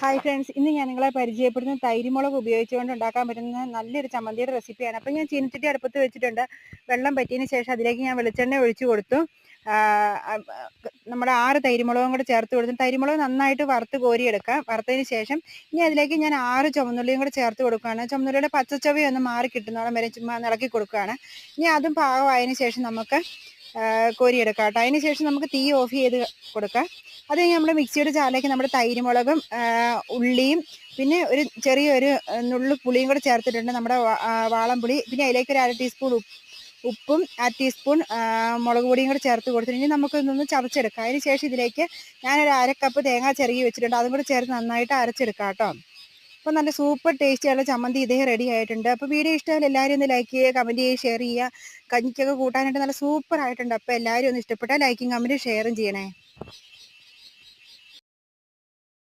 Hi friends ഇന്ന് ഞാൻ നിങ്ങളെ പരിചയപ്പെടുന്ന തൈരുമുളക് ഉപയോഗിച്ചുകൊണ്ട് ഉണ്ടാക്കാൻ പറ്റുന്ന നല്ലൊരു ചമ്മന്തിയുടെ റെസിപ്പിയാണ് അപ്പം ഞാൻ ചീനച്ചട്ടി അടുപ്പത്ത് വെച്ചിട്ടുണ്ട്. വെള്ളം പറ്റിയതിന് ശേഷം അതിലേക്ക് ഞാൻ വെളിച്ചെണ്ണ ഒഴിച്ചു കൊടുത്തു. നമ്മുടെ ആറ് തൈരുമുളകും കൂടെ ചേർത്ത് കൊടുത്തു. തൈരുമുളക് നന്നായിട്ട് വറുത്ത് കോരിയെടുക്കാം. വറുത്തതിന് ശേഷം ഇനി അതിലേക്ക് ഞാൻ ആറ് ചുമന്നുള്ളിയും കൂടെ ചേർത്ത് കൊടുക്കുകയാണ്. ചുമന്നുള്ളിയുടെ പച്ചച്ചവി ഒന്ന് മാറി കിട്ടുന്നോളം വരെ ചുമ്മാ ഇളക്കി കൊടുക്കുകയാണ്. ഇനി അതും പാകമായതിനു ശേഷം നമുക്ക് കോരിയെടുക്കാം കേട്ടോ. അതിന് ശേഷം നമുക്ക് തീ ഓഫ് ചെയ്ത് കൊടുക്കാം. അത് കഴിഞ്ഞ് നമ്മൾ മിക്സിയുടെ ജാറിലേക്ക് നമ്മുടെ തൈരുമുളകും ഉള്ളിയും പിന്നെ ഒരു ചെറിയൊരു നുള്ളു പുളിയും കൂടെ ചേർത്തിട്ടുണ്ട് നമ്മുടെ വാളംപുളി. പിന്നെ അതിലേക്ക് ഒരു അര ടീസ്പൂൺ ഉപ്പ് അര ടീസ്പൂൺ മുളക് പൊടിയും കൂടെ ചേർത്ത് കൊടുത്തിട്ട് ഇനി നമുക്ക് ഇതൊന്ന് ചതച്ചെടുക്കാം. അതിന് ശേഷം ഇതിലേക്ക് ഞാനൊരു അര കപ്പ് തേങ്ങ ചെറുകി വെച്ചിട്ടുണ്ട്. അതും കൂടെ ചേർത്ത് നന്നായിട്ട് അരച്ചെടുക്കാം കേട്ടോ. അപ്പോൾ നല്ല സൂപ്പർ ടേസ്റ്റിയുള്ള ചമ്മന്തി ഇതേ റെഡി ആയിട്ടുണ്ട്. അപ്പോൾ വീഡിയോ ഇഷ്ടമായാലും എല്ലാവരും ഒന്ന് ലൈക്ക് ചെയ്യുക കമന്റ് ചെയ്യുക ഷെയർ ചെയ്യുക. കഞ്ഞിക്കൊക്കെ കൂട്ടാനായിട്ട് നല്ല സൂപ്പർ ആയിട്ടുണ്ട്. അപ്പോൾ എല്ലാവരും ഒന്ന് ഇഷ്ടപ്പെട്ടാൽ ലൈക്കും കമന്റും ഷെയറും ചെയ്യണേ.